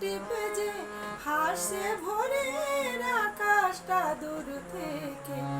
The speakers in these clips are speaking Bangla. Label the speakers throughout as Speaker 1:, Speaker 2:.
Speaker 1: টিপে যে হাসে ভোরের আকাশটা দূর থেকে।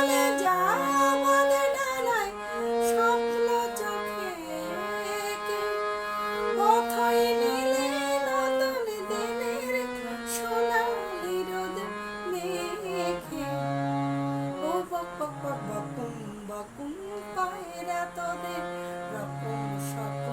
Speaker 1: বলে যা বলে ডানায় স্বপ্ন চোখে পথই নিলে নতুন দিনের সোনালি রোদ মেঘে ও বক বক বকুম বকুম পায়রা তোদের রকম স্বপ্ন